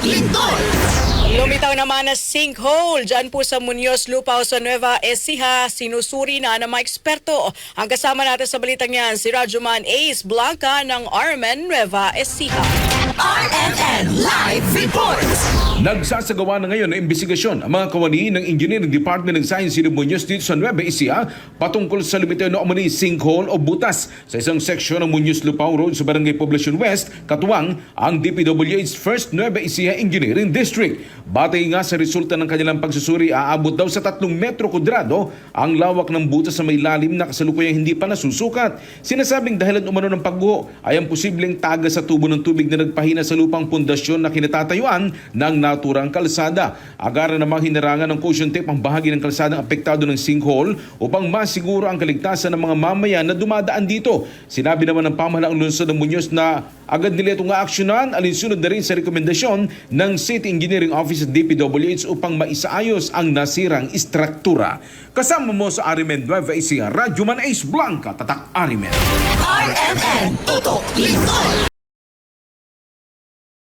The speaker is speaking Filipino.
Lindol! Lumitaw naman na sinkhole dyan po sa Muñoz, Lupao sa Nueva Ecija. Sinusuri na ng mga eksperto. Ang kasama natin sa balitang yan, si Rajuman Ace Blanca ng Armen Nueva Ecija. RMN Live Reports! Nagsasagawa na ngayon ng investigasyon ang mga kawani ng Engineering Department ng Science Muñoz dito sa Nueva Ecija patungkol sa lumitaw na umani sinkhole o butas sa isang seksyon ng Muñoz Lupao Road sa Barangay Poblacion West, katuwang ang DPWH's First Nueva Ecija Engineering District. Batay nga sa resulta ng kanilang pagsusuri, aabot daw sa 3 metro kudrado ang lawak ng butas sa may lalim na kasalukuyang hindi pa nasusukat. Sinasabing dahilan umano ng pagguho ay ang posibleng taga sa tubo ng tubig na nagpahina sa lupang pundasyon na kinatatayuan ng naturang kalsada. Agaran namang hinarangan ng caution tape ang bahagi ng kalsadang apektado ng sinkhole upang masiguro ang kaligtasan ng mga mamayan na dumadaan dito. Sinabi naman ng pamahalaang lungsod ng Muñoz na agad nila itong aaksyonan alinsunod na rin sa rekomendasyon ng City Engineering Office at DPWH upang maisaayos ang nasirang istruktura. Kasama mo sa Arimen Nueva Ecija, Radyo Man Ace Blanca, Tatak Arimen. RMN